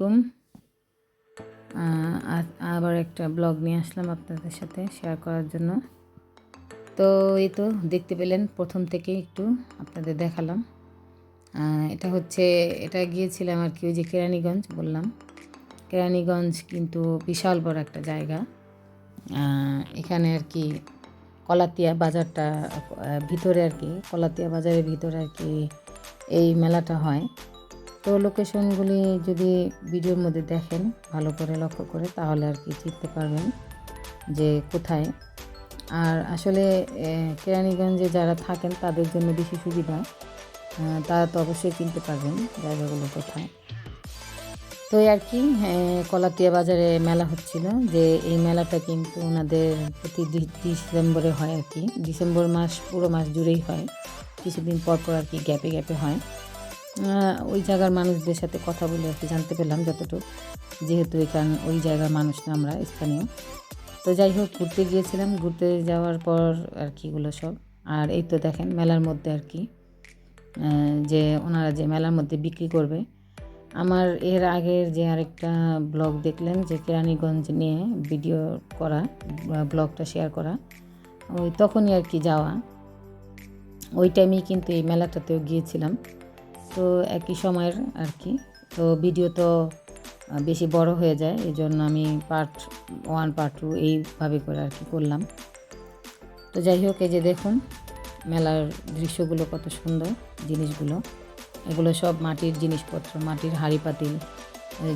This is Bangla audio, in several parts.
আলাইকুম। আবার একটা ব্লগ নিয়ে আসলাম আপনাদের সাথে শেয়ার করার জন্য। তো এই তো দেখতে পেলেন, প্রথম থেকে একটু আপনাদের দেখালাম। এটা হচ্ছে, এটা গিয়েছিলাম আর কি, ওই যে কেরানীগঞ্জ বললাম। কেরানীগঞ্জ কিন্তু বিশাল বড় একটা জায়গা। এখানে আর কি কলাতিয়া বাজারটা ভিতরে আর কি, কলাতিয়া বাজারের ভিতরে আর কি এই মেলাটা হয়। তো লোকেশনগুলি যদি ভিডিওর মধ্যে দেখেন, ভালো করে লক্ষ্য করে, তাহলে আর কি চিনতে পারবেন যে কোথায়। আর আসলে কেরানীগঞ্জে যারা থাকেন, তাদের জন্য বেশি সুবিধা তারা তো অবশ্যই চিনতে পারবেন জায়গাগুলো কোথায়। তো আর কি কলাতিয়া বাজারে মেলা হচ্ছিল, যে এই মেলাটা কিন্তু ওনাদের প্রতি ডিসেম্বরে হয় আর কি। ডিসেম্বর মাস, পুরো মাস জুড়েই হয়। কিছুদিন পর পর আর কি গ্যাপে গ্যাপে হয়। ওই জায়গার মানুষদের সাথে কথা বলে আর জানতে পেলাম যতটুকু, যেহেতু এখান ওই জায়গার মানুষ না আমরা, স্থানীয়। তো যাই হোক, ঘুরতে গিয়েছিলাম, ঘুরতে যাওয়ার পর আর কি এগুলো সব। আর এই তো দেখেন, মেলার মধ্যে আর কি যে ওনারা যে মেলার মধ্যে বিক্রি করবে। আমার এর আগের যে আরেকটা ব্লগ দেখলেন, যে কেরানীগঞ্জ নিয়ে ভিডিও করা ব্লগটা শেয়ার করা, ওই তখনই আর কি যাওয়া। ওই টাইমেই কিন্তু এই মেলাটাতেও গিয়েছিলাম। তো একই সময়ের আর কি তো ভিডিও তো বেশি বড় হয়ে যায় এই জন্য আমি পার্ট ওয়ান পার্ট টু এইভাবে করে আর কি করলাম। তো যাই হোক, এই যে দেখুন, মেলার দৃশ্যগুলো কত সুন্দর, জিনিসগুলো। এগুলো সব মাটির জিনিসপত্র, মাটির হাঁড়ি পাতিল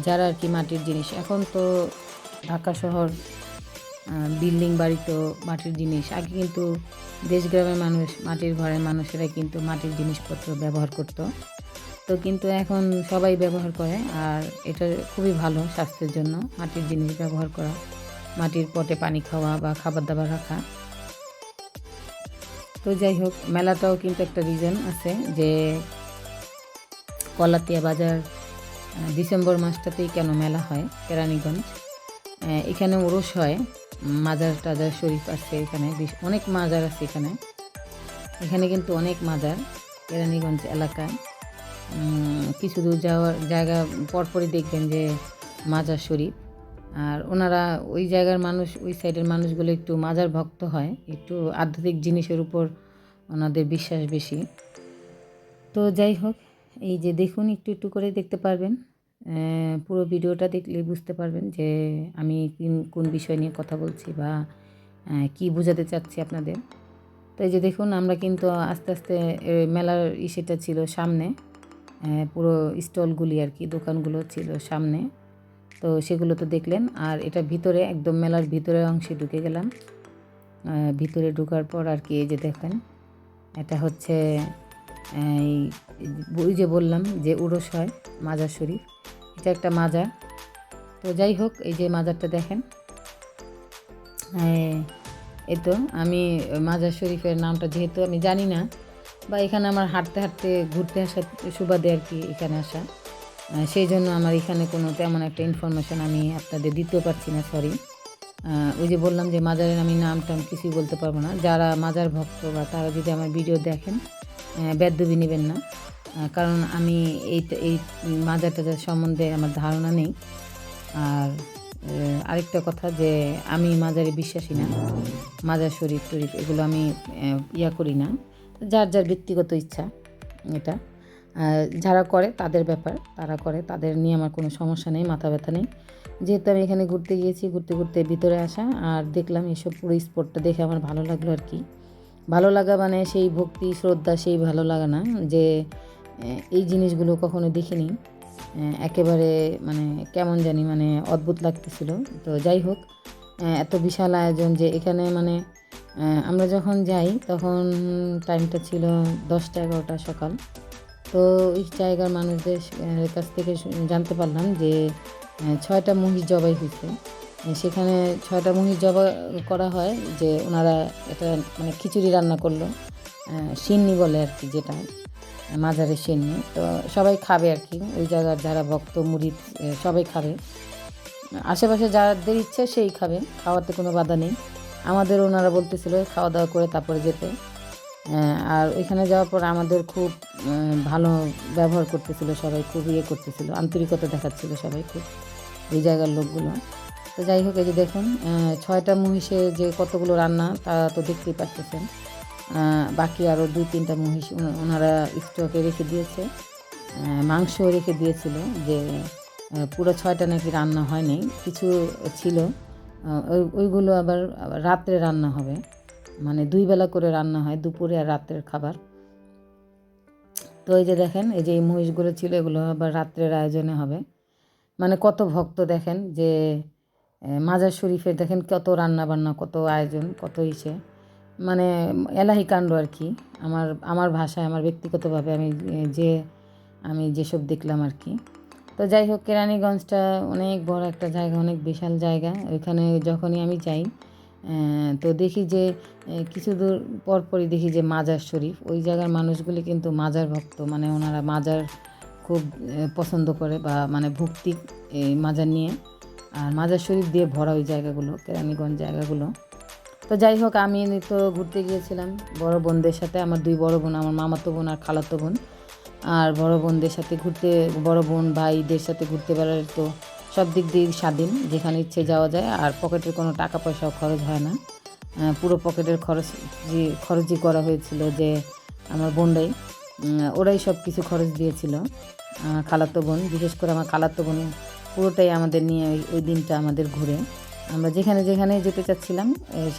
যারা আর কি মাটির জিনিস। এখন তো ঢাকা শহর বিল্ডিং বাড়ি তো মাটির জিনিস। আগে কিন্তু দেশ গ্রামের মানুষ, মাটির ঘরের মানুষেরা কিন্তু মাটির জিনিসপত্র ব্যবহার করত। তো কিন্তু এখন সবাই ব্যবহার করে, আর এটা খুবই ভালো স্বাস্থ্যের জন্য, মাটির জিনিস ব্যবহার করা, মাটির পটে পানি খাওয়া বা খাবার দাবার রাখা। তো যাই হোক, মেলাটাও কিন্তু একটা রিজন আছে যে কলাতিয়া বাজার ডিসেম্বর মাসটাতেই কেন মেলা হয়, কেরানীগঞ্জ। এখানে ওরস হয়, মাজার টাজার শরীফ আছে এখানে অনেক মাজার আছে এখানে। এখানে কিন্তু অনেক মাজার, কেরানীগঞ্জ এলাকায়। কিছু দূর যাওয়ার জায়গা পরপরই দেখবেন যে মাজার শরীফ। আর ওনারা ওই জায়গার মানুষ, ওই সাইডের মানুষগুলো একটু মাজার ভক্ত হয়, একটু আধ্যাত্মিক জিনিসের উপর ওনাদের বিশ্বাস বেশি। তো যাই হোক, এই যে দেখুন, একটু একটু করে দেখতে পারবেন। পুরো ভিডিওটা দেখলে বুঝতে পারবেন যে আমি কিন- বিষয় নিয়ে কথা বলছি বা কি বোঝাতে চাচ্ছি আপনাদের। তো এই যে দেখুন, আমরা কিন্তু আস্তে আস্তে মেলার ইসেটা ছিল সামনে। পুরো স্টলগুলি আর কি দোকানগুলো ছিল সামনে। তো সেগুলো তো দেখলেন আর এটা ভিতরে একদম মেলার ভিতরের অংশে ঢুকে গেলাম। ভিতরে ঢোকার পর আর কি এই যে দেখেন এটা হচ্ছে এই যে বললাম যে উরস হয় মাজার শরীফ। এটা একটা মাজার তো যাই হোক এই যে মাজারটা দেখেন। হ্যাঁ, এই তো আমি মাজার শরীফের নামটা যেহেতু আমি জানি না বা এখানে আমার হাঁটতে হাঁটতে, ঘুরতে আসার সুবাদে আর কি এখানে আসা। সেই জন্য আমার এখানে কোনো তেমন একটা ইনফরমেশন আমি আপনাদের দিতেও পারছি না সরি ওই যে বললাম যে মাজারের আমি নাম টাম কিছুই বলতে পারব না। যারা মাজার ভক্ত বা তারা যদি আমার ভিডিও দেখেন বেদবি নেবেন না। কারণ আমি এই এই মাজার টাজার সম্বন্ধে আমার ধারণা নেই। আর আরেকটা কথা যে আমি মাজারে বিশ্বাসী না। মাজার শরীর টরিফ এগুলো আমি ইয়া করি না। যার যার ব্যক্তিগত ইচ্ছা এটা। যারা করে তাদের ব্যাপার, তারা করে, তাদের নিয়ে আমার কোনো সমস্যা নেই, মাথা ব্যথা নেই। যেহেতু আমি এখানে ঘুরতে গিয়েছি, ঘুরতে ঘুরতে ভিতরে আসা আর দেখলাম এসব পুরো স্পটটা দেখে আমার ভালো লাগল আর কি। ভালো লাগা মানে সেই ভক্তি, শ্রদ্ধা, সেই ভালো লাগা না যে এই জিনিসগুলো কখনো দেখিনি। একেবারে মানে কেমন জানি মানে অদ্ভুত লাগতেছিল। তো যাই হোক এত বিশাল আয়োজন যে এখানে মানে আমরা যখন যাই তখন টাইমটা ছিল দশটা এগারোটা সকাল। তো ওই জায়গার মানুষদের কাছ থেকে জানতে পারলাম যে ছয়টা মহিষ জবাই হয়েছে। সেখানে ছয়টা মহিষ জবাই করা হয় যে ওনারা এটা মানে খিচুড়ি রান্না করল সিন্নি বলে আর কি যেটা মাজারের সিন্নি। তো সবাই খাবে আর কি ওই জায়গার যারা ভক্ত আহ, সবাই খাবে। আশেপাশে যাদের ইচ্ছে সেই খাবে খাওয়াতে কোনো বাধা নেই। আমাদের ওনারা বলতেছিল খাওয়া দাওয়া করে তারপরে যেতে। আর ওইখানে যাওয়ার পর আমাদের খুব ভালো ব্যবহার করতেছিল সবাই, খুব ইয়ে করতেছিল, আন্তরিকতা দেখাচ্ছিল সবাই খুব এই জায়গার লোকগুলো। তো যাই হোক, এই যে দেখুন ছয়টা মহিষে যে কতগুলো রান্না তা তো দেখতেই পাচ্ছেন বাকি আরও দুই, তিনটা মহিষ ওনারা স্টকে রেখে দিয়েছে। মাংসও রেখে দিয়েছিল যে পুরো ছয়টা নাকি রান্না হয়নি, কিছু ছিল। ওইগুলো আবার রাত্রে রান্না হবে। মানে দুই বেলা করে রান্না হয়, দুপুরে আর রাত্রের খাবার। তো এই যে দেখেন, এই যে এই মহিষগুলো ছিল, এগুলো আবার রাত্রের আয়োজনে হবে। মানে কত ভক্ত দেখেন যে মাজার শরীফে দেখেন কত রান্না বান্না কত আয়োজন, কত ইসে। মানে এলাহি কাণ্ড আর কি। আমার আমার ভাষায়, আমার ব্যক্তিগতভাবে আমি যে, আমি যেসব দেখলাম আর কি। তো যাই হোক, কেরানীগঞ্জটা অনেক বড় একটা জায়গা, অনেক বিশাল জায়গা। ওইখানে যখনই আমি যাই তো দেখি যে কিছু দূর পরপরই দেখি যে মাজার শরীফ। ওই জায়গার মানুষগুলি কিন্তু মাজার ভক্ত মানে ওনারা মাজার খুব পছন্দ করে বা মানে ভক্তি এই মাজার নিয়ে। আর মাজার শরীফ দিয়ে ভরা ওই জায়গাগুলো, কেরানীগঞ্জ জায়গাগুলো। তো যাই হোক, আমি তো ঘুরতে গিয়েছিলাম, বড় বোনদের সাথে, আমার দুই বড় বোন, আমার মামাতো বোন আর খালাতো বোন। আর বড় বোনদের সাথে ঘুরতে, বড় বোন ভাইদের সাথে ঘুরতে বেড়ালে তো সব দিক দিয়ে স্বাধীন, যেখানে ইচ্ছে যাওয়া যায়, আর পকেটের কোনো টাকা পয়সাও খরচ হয় না। পুরো পকেটের খরচ যে, খরচই করা হয়েছিল যে, আমার বোনরাই ওরাই সব কিছু খরচ দিয়েছিল। খালাতো বোন, বিশেষ করে আমার খালাতো বোন, পুরোটাই আমাদের নিয়ে ওই দিনটা আমাদের ঘুরে। আমরা যেখানে যেখানে যেতে চাচ্ছিলাম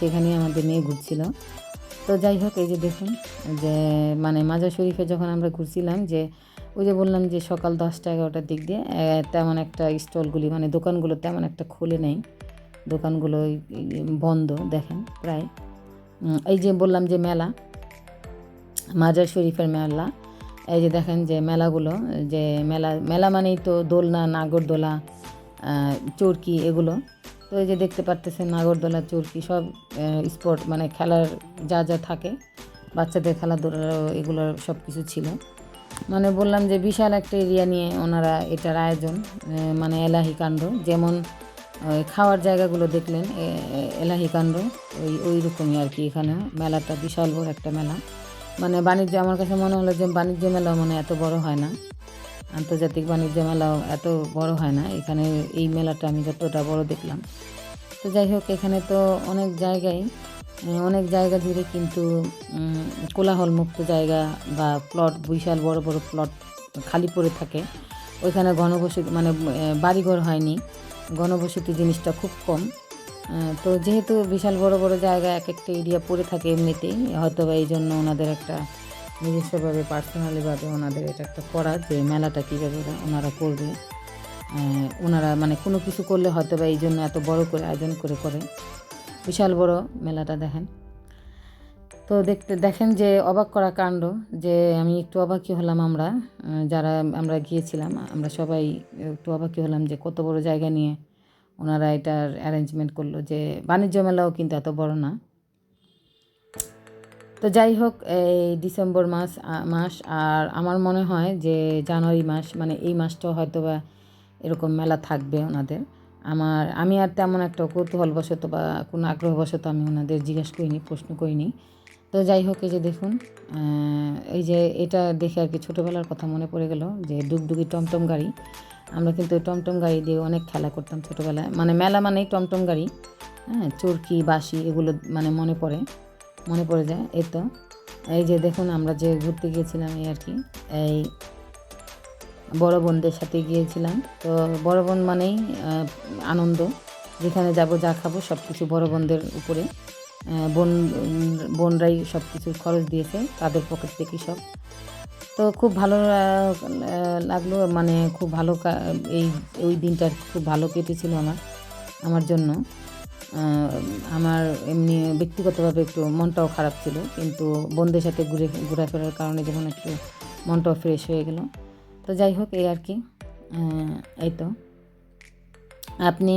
সেখানেই আমাদের মেয়ে ঘুরছিল। তো যাই হোক, এই যে দেখুন, যে মানে মাজার শরীফে যখন আমরা ঘুরছিলাম, যে, ওই যে বললাম যে সকাল দশটা এগারোটার দিক দিয়ে তেমন একটা স্টলগুলি মানে দোকানগুলো তেমন একটা খুলে নেই। দোকানগুলো বন্ধ, দেখেন, প্রায়। এই যে বললাম যে মেলা, মাজার শরীফের মেলা, এই যে দেখেন যে মেলাগুলো, যে মেলা মেলা মানেই তো দোলনা, নাগরদোলা চরকি, এগুলো। তো এই যে দেখতে পারতেছেন নাগরদোলা চরকি, সব স্পোর্ট মানে খেলার যা যা থাকে, বাচ্চাদের খেলাধুলা এগুলোর সব কিছু ছিল। মানে বললাম যে বিশাল একটা এরিয়া নিয়ে ওনারা এটার আয়োজন মানে এলাহি কাণ্ড। যেমন, ওই খাওয়ার জায়গাগুলো দেখলেন এলাহি কাণ্ড, ওই ওই রকমই আর কি এখানে। মেলাটা বিশাল বড় একটা মেলা। মানে বাণিজ্য, আমার কাছে মনে হলো যে বাণিজ্য মেলা মানে এত বড় হয় না। আন্তর্জাতিক বাণিজ্য মেলা এত বড় হয় না। এখানে এই মেলাটা আমি যতটা বড় দেখলাম। তো যাই হোক এখানে তো অনেক জায়গায় অনেক জায়গা জুড়ে কিন্তু উম, কোলাহল মুক্ত জায়গা বা প্লট বিশাল বড় বড় প্লট খালি পড়ে থাকে। ওইখানে ঘনবসতি মানে বাড়িঘর হয়নি। ঘনবসতি জিনিসটা খুব কম। তো যেহেতু বিশাল বড় বড় জায়গা এক একটা এরিয়া পড়ে থাকে এমনিতেই। হয়তো বা এই জন্য ওনাদের একটা নিজস্বভাবে পার্সোনালিভাবে ওনাদের এটা একটা করা যে মেলাটা কীভাবে ওনারা করবে। ওনারা মানে কোনো কিছু করলে হয়তো বা এই জন্য এত বড় করে আয়োজন করে করে। বিশাল বড় মেলাটা দেখেন। তো দেখতে দেখেন যে অবাক করা কাণ্ড যে আমি একটু অবাকই হলাম আমরা যারা আমরা গিয়েছিলাম, আমরা সবাই একটু অবাকই হলাম যে কত বড় জায়গা নিয়ে ওনারা এটার অ্যারেঞ্জমেন্ট করল যে বাণিজ্য মেলাও কিন্তু এত বড় না। তো যাই হোক, এই ডিসেম্বর মাস মাস, আর আমার মনে হয় যে জানুয়ারি মাস মানে এই মাসটাও হয়তো বা এরকম মেলা থাকবে ওনাদের। আমার, আমি আর তেমন একটা কৌতূহলবশত বা কোনো আগ্রহবশত আমি ওনাদের জিজ্ঞেস করিনি, প্রশ্ন করিনি। তো যাই হোক, এই যে দেখুন এই যে এটা দেখে আর কি ছোটোবেলার কথা মনে পড়ে গেল, যে ডুগডুগি টমটম গাড়ি। আমরা কিন্তু টমটম গাড়ি দিয়ে অনেক খেলা করতাম ছোটোবেলায়। মানে মেলা মানেই টমটম গাড়ি হ্যাঁ চরকি, বাঁশি এগুলো মানে মনে পড়ে। মনে পড়ে যায়, এই তো। এই যে দেখুন, আমরা যে ঘুরতে গিয়েছিলাম এই আর কি, এই বড় বোনদের সাথে গিয়েছিলাম। তো বড় বোন মানেই আনন্দ, যেখানে যাব, যা খাব সব কিছু বড় বোনদের উপরে। বোন, বোনরাই সব কিছু খরচ দিয়েছে, তাদের পকেট থেকে সব। তো খুব ভালো লাগল মানে খুব ভালো এই, ওই দিনটা খুব ভালো কেটেছিল আমার আমার জন্য। আমার এমনি ব্যক্তিগতভাবে একটু মনটাও খারাপ ছিল, কিন্তু বন্ধুদের সাথে ঘুরে, ঘোরাফেরার কারণে যেমন একটু মনটাও ফ্রেশ হয়ে গেল। তো যাই হোক, এই আর কি। এই তো। আপনি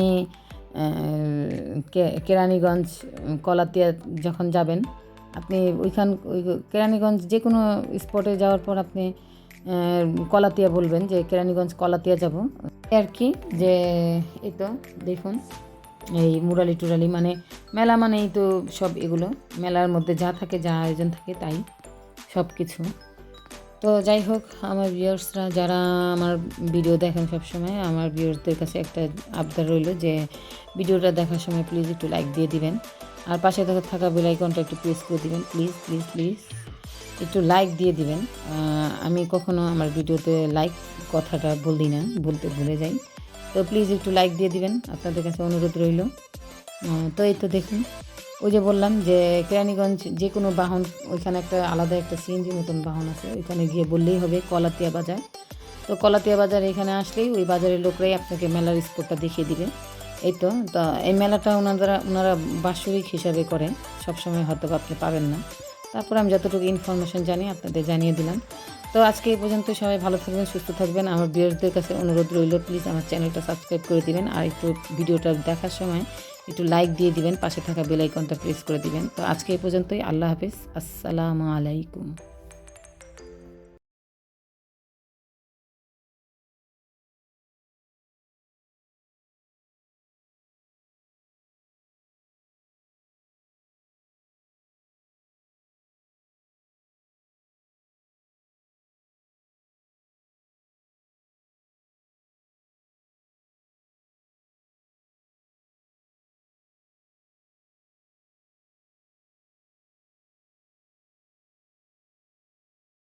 কেরানীগঞ্জ, কলাতিয়া যখন যাবেন, আপনি ওইখান, ওই কেরানীগঞ্জ যে কোনো স্পটে যাওয়ার পর আপনি কলাতিয়া বলবেন যে, কেরানীগঞ্জ কলাতিয়া যাব। আর কি, যে, এই তো, দেখুন। এই মুরালি টুরালি মানে মেলা মানেই তো সব এগুলো। মেলার মধ্যে যা থাকে, যা আয়োজন থাকে তাই সব কিছু। তো যাই হোক, আমার ভিউয়ার্সরা যারা আমার ভিডিও দেখেন সবসময়, আমার ভিউয়ার্সদের কাছে একটা আবদার রইল যে ভিডিওটা দেখার সময় প্লিজ একটু লাইক দিয়ে দিবেন। আর পাশে থাকা থাকা বেল আইকনটা একটু প্রেস করে দিবেন। প্লিজ প্লিজ প্লিজ একটু লাইক দিয়ে দিবেন। আমি কখনো আমার ভিডিওতে লাইক কথাটা বলি না, বলতে ভুলে যাই। তো প্লিজ একটু লাইক দিয়ে দিবেন, আপনাদের কাছে অনুরোধ রইল। তো এই তো দেখুন, ওই যে বললাম যে কেরানীগঞ্জ যে কোনো বাহন, ওইখানে একটা আলাদা একটা সিএনজি মতন বাহন আছে, ওইখানে গিয়ে বললেই হবে কলাতিয়া বাজার। তো কলাতিয়া বাজার এখানে আসলেই ওই বাজারের লোকরাই আপনাকে মেলার স্পটটা দেখিয়ে দিবে। এই তো, তা এই মেলাটা ওনারা ওনারা বাৎসরিক হিসাবে করে, সবসময় হয়তো আপনি পাবেন না। তারপর আমি যতটুকু ইনফরমেশন জানি, আপনাদের জানিয়ে দিলাম। তো আজকে এই পর্যন্ত সবাই ভালো থাকবেন, সুস্থ থাকবেন। আমার বিয়ারদের কাছে অনুরোধ রইল প্লিজ আমার চ্যানেলটা সাবস্ক্রাইব করে দিবেন আর একটু ভিডিওটা দেখার সময় একটু লাইক দিয়ে দিবেন, পাশে থাকা বেল আইকনটা প্রেস করে দিবেন। তো আজকে এই পর্যন্তই, আল্লাহ হাফিজ, আসসালামু আলাইকুম।